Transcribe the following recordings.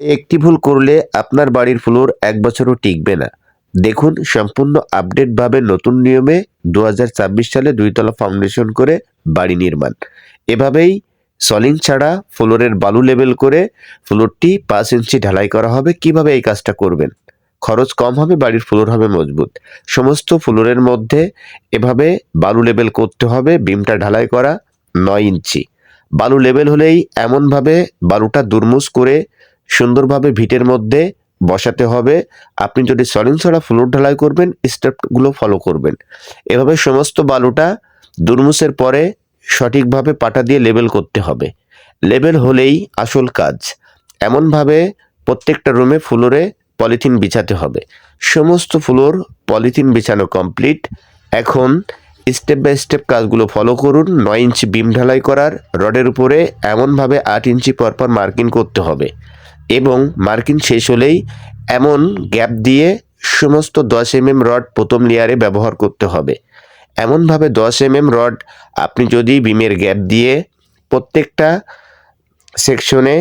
একটি ভুল করলে আপনার বাড়ির ফ্লোর এক বছরও টিকবে না। দেখুন, সম্পূর্ণ আপডেটভাবে নতুন নিয়মে দু সালে দুইতলা ফাউন্ডেশন করে বাড়ি নির্মাণ। এভাবেই সলিং ছাড়া ফ্লোরের বালু লেবেল করে ফ্লোরটি পাঁচ ইঞ্চি ঢালাই করা হবে। কীভাবে এই কাজটা করবেন? খরচ কম হবে, বাড়ির ফ্লোর হবে মজবুত। সমস্ত ফ্লোরের মধ্যে এভাবে বালু লেবেল করতে হবে, বিমটা ঢালাই করা নয় ইঞ্চি। বালু লেবেল হলেই এমনভাবে বালুটা দুরমুস করে সুন্দরভাবে ভিটের মধ্যে বসাতে হবে। আপনি যদি সলিং ছড়া ফ্লোর ঢালাই করবেন, স্টেপগুলো ফলো করবেন। এভাবে সমস্ত বালুটা দুরমুসের পরে সঠিকভাবে পাটা দিয়ে লেবেল করতে হবে। লেবেল হলেই আসল কাজ। এমনভাবে প্রত্যেকটা রুমে ফ্লোরে পলিথিন বিছাতে হবে। সমস্ত ফ্লোর পলিথিন বিছানো কমপ্লিট এখন স্টেপ বাই স্টেপ কাজগুলো ফলো করুন। নয় ইঞ্চি বিম ঢালাই করার রডের উপরে এমনভাবে আট ইঞ্চি পরপর মার্কিং করতে হবে। এবং মার্কিন শেষ হলেই এমন গ্যাপ দিয়ে সমস্ত দশ এমএম রড প্রথম লেয়ারে ব্যবহার করতে হবে। এমনভাবে দশ এমএম রড আপনি যদি বিমের গ্যাপ দিয়ে প্রত্যেকটা সেকশনে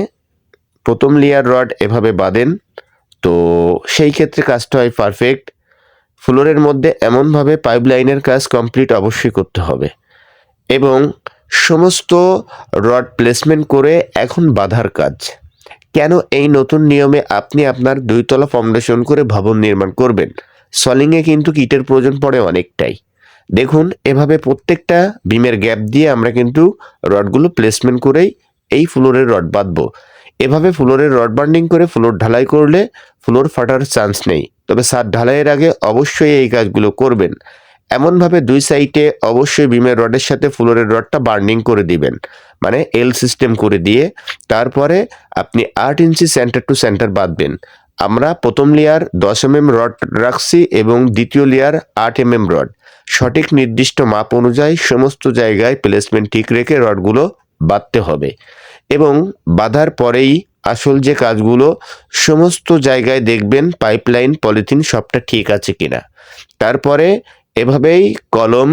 প্রথম লেয়ার রড এভাবে বাঁধেন, তো সেই ক্ষেত্রে কাজটা হয় পারফেক্ট। ফ্লোরের মধ্যে এমনভাবে পাইপ লাইনের কাজ কমপ্লিট অবশ্যই করতে হবে এবং সমস্ত রড প্লেসমেন্ট করে এখন বাঁধার কাজ। কেন এই নতুন নিয়মে আপনি আপনার দুইতলা ফাউন্ডেশন করে ভবন নির্মাণ করবেন? সলিংয়ে কিন্তু কিটের প্রয়োজন পড়ে অনেকটাই। দেখুন, এভাবে প্রত্যেকটা বিমের গ্যাপ দিয়ে আমরা কিন্তু রডগুলো প্লেসমেন্ট করেই এই ফ্লোরের রড বাঁধবো। এভাবে ফ্লোরের রড বান্ডিং করে ফ্লোর ঢালাই করলে ফ্লোর ফাটার চান্স নেই। তবে সার ঢালাইয়ের আগে অবশ্যই এই কাজগুলো করবেন। এমনভাবে দুই সাইডে অবশ্যই বিমের রডের সাথে ফ্লোরের রডটা বার্নিং করে দিবেন। মানে এল সিস্টেম করে দিয়ে তারপরে আপনি আট ইঞ্চি সেন্টার টু সেন্টার বাঁধবেন। আমরা প্রথম লেয়ার দশ এমএম রড রাখছি এবং দ্বিতীয় লেয়ার আট এমএম রড সঠিক নির্দিষ্ট মাপ অনুযায়ী সমস্ত জায়গায় প্লেসমেন্ট ঠিক রেখে রডগুলো বাঁধতে হবে। এবং বাঁধার পরেই আসল যে কাজগুলো, সমস্ত জায়গায় দেখবেন পাইপলাইন পলিথিন সবটা ঠিক আছে কিনা। তারপরে এভাবেই কলম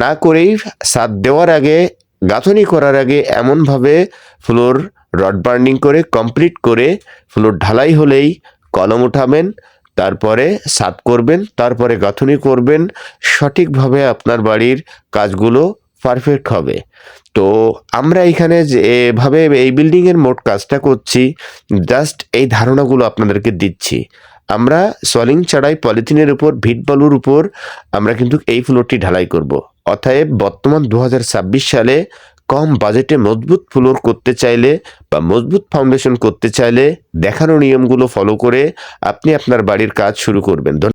না করেই সাত দেওয়ার আগে গাঁথনি করার আগে এমনভাবে ফ্লোর রড বার্নিং করে, কমপ্লিট করে ফ্লোর ঢালাই হলেই কলম উঠাবেন, তারপরে সাত করবেন, তারপরে গাঁথনি করবেন। সঠিকভাবে আপনার বাড়ির কাজগুলো পারফেক্ট হবে। তো আমরা এখানে যেভাবে এই বিল্ডিংয়ের মোট কাজটা করছি জাস্ট এই ধারণাগুলো আপনাদেরকে দিচ্ছি। আমরা সলিং ছাড়াই পলিথিনের উপর, ভিট বালুর উপর আমরা কিন্তু এই ফ্লোরটি ঢালাই করব। অতএব বর্তমান দু হাজার ছাব্বিশ সালে কম বাজেটে মজবুত ফ্লোর করতে চাইলে বা মজবুত ফাউন্ডেশন করতে চাইলে দেখানো নিয়মগুলো ফলো করে আপনি আপনার বাড়ির কাজ শুরু করবেন।